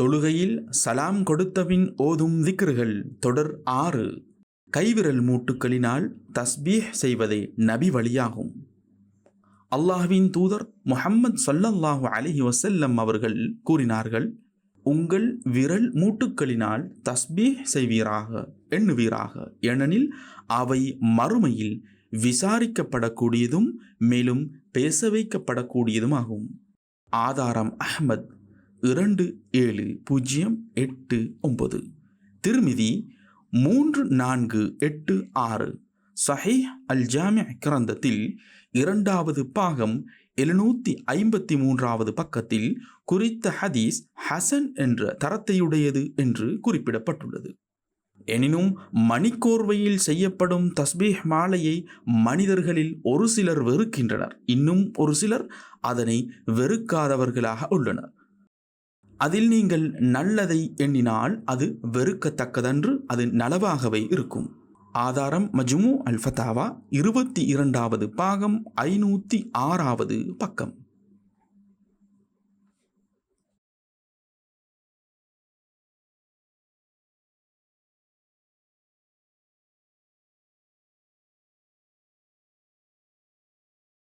தொழுகையில் சலாம் கொடுத்தபின் ஓதும் திக்ருகள் தொடர் ஆறு. கைவிரல் மூட்டுக்களினால் தஸ்பீஹ் செய்வதே நபி வழியாகும். அல்லாஹ்வின் தூதர் முஹம்மது ஸல்லல்லாஹு அலஹி வசல்லம் அவர்கள் கூறினார்கள் உங்கள் விரல் மூட்டுக்களினால் தஸ்பீஹ் செய்வீராக எண்ணுவீராக. ஏனெனில் அவை மறுமையில் விசாரிக்கப்படக்கூடியதும் மேலும் பேச வைக்கப்படக்கூடியதுமாகும். ஆதாரம் அஹ்மத். இரண்டு ஏழு பூஜ்ஜியம் எட்டு ஒன்பது. திருமிதி மூன்று நான்கு எட்டு ஆறு. சஹி அல் ஜாமி கிரந்தத்தில் இரண்டாவது பாகம் எழுநூற்றி ஐம்பத்தி மூன்றாவது பக்கத்தில் குறித்த ஹதீஸ் ஹசன் என்ற தரத்தையுடையது என்று குறிப்பிடப்பட்டுள்ளது. எனினும் மணிக்கோர்வையில் செய்யப்படும் தஸ்பீஹ் மாலையை மனிதர்களில் ஒரு சிலர் வெறுக்கின்றனர். இன்னும் ஒரு சிலர் அதனை வெறுக்காதவர்களாக உள்ளனர். அதில் நீங்கள் நல்லதை எண்ணினால் அது வெறுக்கத்தக்கதன்று அது நலவாகவே இருக்கும். ஆதாரம் மஜ்மு அல் ஃபதாவா இருபத்தி இரண்டாவது பாகம் ஐநூற்றி ஆறாவது பக்கம்.